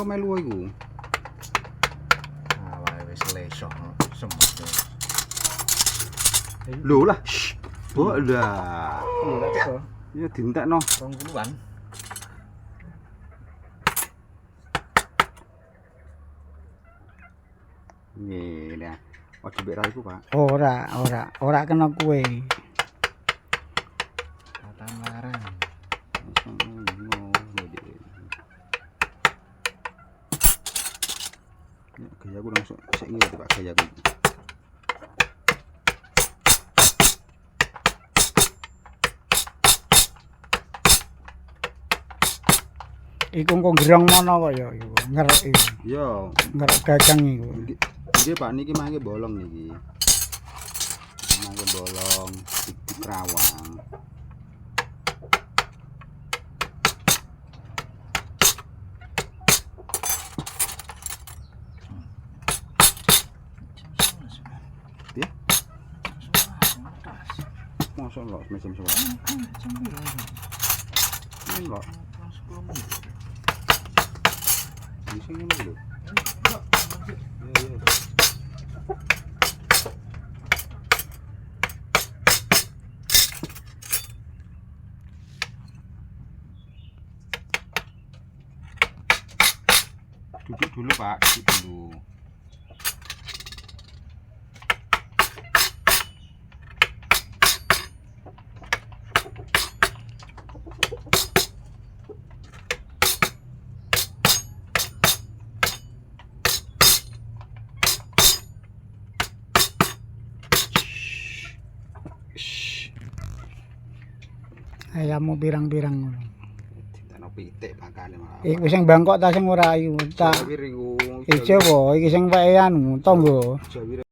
ก็ไม่รั่วอยู่ đủ là. Bữa là. Như thỉnh tại nó. Con cũng bắn nè. Nè ở chỗ bể đây cũng phải ora ora ora cái nó quay Ya, gaya aku langsung sik ngene Pak gaya aku. Iku kok gerong mono kok ya iku. Ngerek iku. Yo, Ngerek gagang iku. iki iki Pak niki mangke bolong niki. Mangke bolong di, di Kerawang. Masuk enggak mesin ini Enggak. Di ini dulu. Ya, ya. Duduk dulu Pak, duduk dulu. Ayammu pirang-pirang ngono. Ditano pitik pakane malah. Iku sing bangkok ta sing ora ayu. Ijo po iki sing wae anu tangga. Jawir